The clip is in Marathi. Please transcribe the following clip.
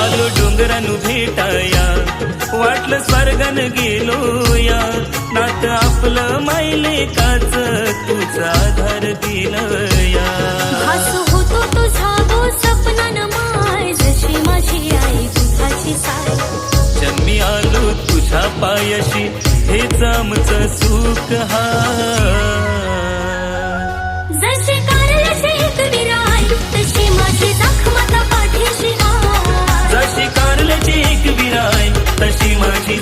आलो डोंगरानु भेटाया. वाटलं स्वर्गान गेलो या नात आपलं मायले काच तुझा आधार दिलं या भास होतो तुझा गो सपनान माय. जशी माझी आई दुधाची साय. जन्मी आलो तुझ्या पायाशी. हेच आमचं सुख हा तशी माझी